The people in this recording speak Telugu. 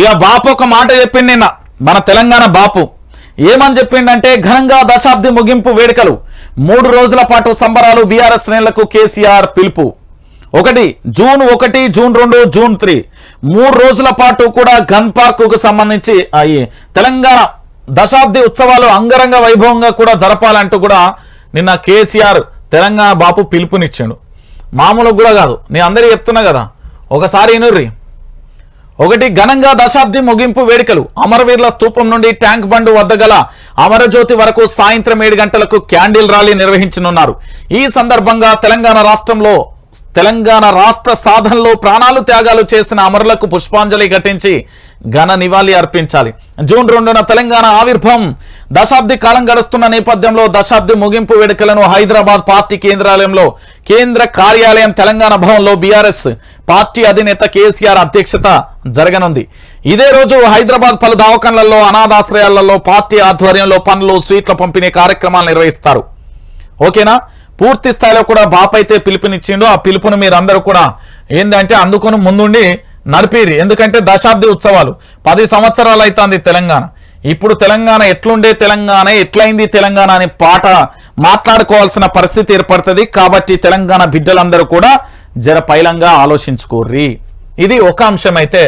ఇక బాపు ఒక మాట చెప్పింది నిన్న మన తెలంగాణ బాపు. ఏమని చెప్పిండంటే ఘనంగా దశాబ్ది ముగింపు వేడుకలు. మూడు రోజుల పాటు సంబరాలు బీఆర్ఎస్ శ్రేణులకు కేసీఆర్ పిలుపు. ఒకటి జూన్ ఒకటి జూన్ రెండు జూన్ త్రీ. మూడు రోజుల పాటు కూడా గన్ పార్కుకు సంబంధించి ఆ తెలంగాణ దశాబ్ది ఉత్సవాలు అంగరంగ వైభవంగా కూడా జరపాలంటూ కూడా నిన్న కేసీఆర్ తెలంగాణ బాపు పిలుపునిచ్చిండు. మామూలుగా కూడా కాదు. నేను అందరికీ చెప్తున్నా కదా ఒకసారి ఇనుర్రి ఒకటి ఘనంగా దశాబ్ది ముగింపు వేడుకలు. అమరవీరుల స్తూపం నుండి ట్యాంక్ బండ్ వద్ద గల అమరజ్యోతి వరకు సాయంత్రం ఏడు గంటలకు క్యాండిల్ ర్యాలీ నిర్వహించనున్నారు. ఈ సందర్భంగా తెలంగాణ రాష్ట్రంలో తెలంగాణ రాష్ట్ర సాధనలో ప్రాణాలు త్యాగాలు చేసిన అమరులకు పుష్పాంజలి ఘటించి ఘన నివాళి అర్పించాలి. జూన్ రెండున తెలంగాణ ఆవిర్భావం. దశాబ్ది కాలం గడుస్తున్న నేపథ్యంలో దశాబ్ది ముగింపు వేడుకలను హైదరాబాద్ పార్టీ కేంద్రాలయంలో కేంద్ర కార్యాలయం తెలంగాణ భవన్లో బీఆర్ఎస్ పార్టీ అధినేత కేసీఆర్ అధ్యక్షత జరగనుంది. ఇదే రోజు హైదరాబాద్ పలు దవాఖాన్లలో అనాథాశ్రయాలలో పార్టీ ఆధ్వర్యంలో పనులు స్వీట్ల పంపిణీ కార్యక్రమాలు నిర్వహిస్తారు. ఓకేనా? పూర్తి స్థాయిలో కూడా బాప్ అయితే పిలుపునిచ్చిండు. ఆ పిలుపును మీరందరూ కూడా ఏంటంటే అందుకొని ముందుండి నడిపిరి. ఎందుకంటే దశాబ్ది ఉత్సవాలు. పది సంవత్సరాలు అవుతుంది తెలంగాణ. ఇప్పుడు తెలంగాణ ఎట్లుండే తెలంగాణ ఎట్లయింది తెలంగాణ అనే పాట మాట్లాడుకోవాల్సిన పరిస్థితి ఏర్పడుతుంది. కాబట్టి తెలంగాణ బిడ్డలందరూ కూడా జర పైలంగా ఆలోచించుకోర్రి. ఇది ఒక అంశం అయితే